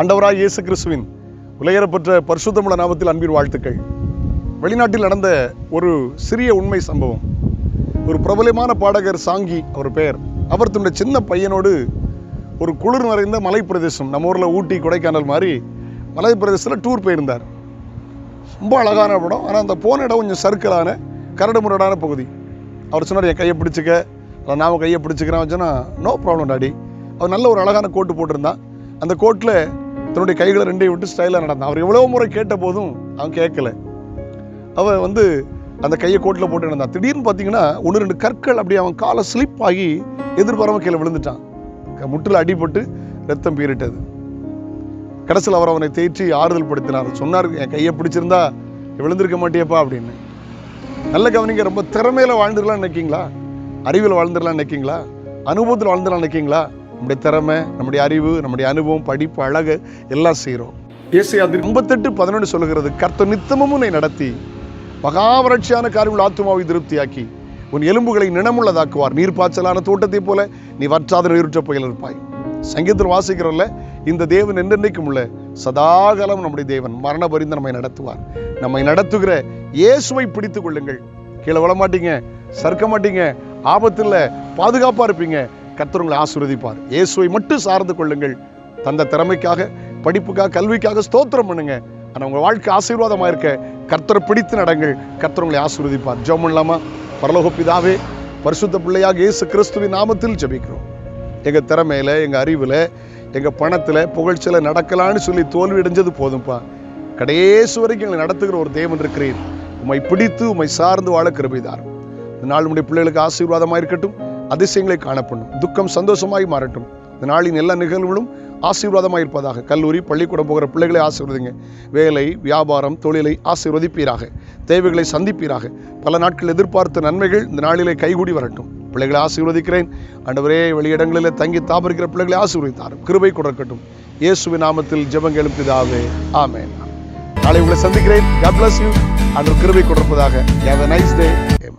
ஆண்டவராய் இயேசு கிறிஸ்துவின் உலகப்பெற்ற பரிசுத்தமுள்ள நாமத்தில் அன்பின் வாழ்த்துக்கள். வெளிநாட்டில் நடந்த ஒரு சிறிய உண்மை சம்பவம். ஒரு பிரபலமான பாடகர் சாங்கி அவர் பெயர். அவர் தன்னுடைய சின்ன பையனோடு ஒரு குளிர் நிறைந்த மலைப்பிரதேசம் நம்ம ஊரில் ஊட்டி கொடைக்கானல் மாதிரி மலை பிரதேசத்தில் டூர் போயிருந்தார். ரொம்ப அழகான இடம். ஆனால் அந்த போன இடம் கொஞ்சம் சர்க்கிளான கரடு முரடான பகுதி. அவர் சொன்னார் என் கையை பிடிச்சிக்க. இல்லை நாம கையை பிடிச்சிக்கிறேன். சொன்னா நோ ப்ராப்ளம் டாடி அவர் நல்ல ஒரு அழகான கோட்டு போட்டிருந்தான். அந்த கோட்டில் தன்னுடைய கைகளை ரெண்டையும் விட்டு ஸ்டைலாக நடந்தான். அவர் எவ்வளோ முறை கேட்ட போதும் அவன் கேட்கல. அவன் வந்து அந்த கையை கோட்டில் போட்டு நடந்தான். திடீர்னு பார்த்தீங்கன்னா ஒன்று ரெண்டு கற்கள் அப்படியே அவன் காலை ஸ்லிப் ஆகி எதிர்பாராமல் கீழே விழுந்துட்டான். முட்டில் அடிபட்டு ரத்தம் பீரிட்டது கடைசியில் அவர் அவனை தேய்ச்சி ஆறுதல் படுத்தினார். சொன்னார் என் கையை பிடிச்சிருந்தா விழுந்திருக்க மாட்டியப்பா அப்படின்னு. நல்ல கவனிங்க ரொம்ப திறமையில் வாழ்ந்துடலாம் நினைக்கீங்களா? அறிவில் வாழ்ந்துடலாம் நினைக்கீங்களா? அனுபவத்தில் வாழ்ந்துடலாம் நினைக்கிங்களா? நம்முடைய திறமை நம்முடைய அறிவு நம்முடைய அனுபவம் படிப்பு அழகு எல்லாம் செய்கிறோம். இயேசு அது ஐம்பத்தெட்டு பதினொன்று சொல்லுகிறது கர்த்தர் நித்தமும் உன்னை நடத்தி மகாவரட்சியான காரியங்கள் ஆத்துமாவை திருப்தியாக்கி உன் எலும்புகளை நினமுள்ளதாக்குவார் நீர் பாய்ச்சலான தோட்டத்தைப் போல நீ வற்றாத நீருற்ற புயல் இருப்பாய். சங்கீதத்தில் வாசிக்கிறோம்ல இந்த தேவன் என்றென்றைக்கும் உள்ள சதாகாலம் நம்முடைய தேவன் மரண பரிந்து நம்மை நடத்துவார். நம்மை நடத்துகிற இயேசுவை பிடித்துக் கொள்ளுங்கள். கீழே விழ மாட்டீங்க சறுக்க மாட்டீங்க ஆபத்தில் பாதுகாப்பாக இருப்பீங்க. கர்த்தர் உங்களை இயேசுவை மட்டும் சார்ந்து கொள்ளுங்கள். தந்த திறமைக்காக படிப்புக்காக கல்விக்காக ஸ்தோத்திரம் பண்ணுங்க. ஆனால் உங்கள் வாழ்க்கை ஆசீர்வாதமாக இருக்க கர்த்தரை பிடித்து நடங்கள். கர்த்தர் உங்களை ஆசீர்வதிப்பார். ஜோம் இல்லாமா பரலோகப்பிதாவே பரிசுத்த பிள்ளையாக இயேசு கிறிஸ்துவின் நாமத்தில் ஜபிக்கிறோம். எங்கள் திறமையில் எங்கள் அறிவில் எங்கள் பணத்தில் புகழ்ச்சியில் நடக்கலான்னு சொல்லி தோல்வி அடைஞ்சது போதும்ப்பா கடைசி வரைக்கும் எங்களை நடத்துகிற ஒரு தேவன் இருக்கிறேன் உம்மை பிடித்து உம்மை சார்ந்து வாழ கிருபைதார் நாள் உடைய பிள்ளைகளுக்கு ஆசீர்வாதமாக இருக்கட்டும். அதிசயங்களை காணப்படும். துக்கம் சந்தோஷமாய் மாறட்டும். இந்த நாளின் எல்லா நிகழ்வுகளும் ஆசீர்வாதமாக இருப்பதாக. கல்லூரி பள்ளிக்கூடம் போகிற பிள்ளைகளை ஆசீர்வதிங்க. வேலை வியாபாரம் தொழிலை ஆசீர்வதிப்பீராக. தேவைகளை சந்திப்பீராக. பல நாட்கள் எதிர்பார்த்த நன்மைகள் இந்த நாளிலே கைகூடி வரட்டும். பிள்ளைகளை ஆசீர்வதிக்கிறேன். அண்டவரே வெளியிடங்களில் தங்கி தாபரிக்கிற பிள்ளைகளை ஆசீர்வதித்தாரும். கிருபை கொடுக்கட்டும். இயேசுவி நாமத்தில் ஜெபங்கள் எழுப்பிதாவே ஆமேன். நாளை உங்களை சந்திக்கிறேன். God bless அன்று கிருபை கொடுப்பதாக. Have a nice.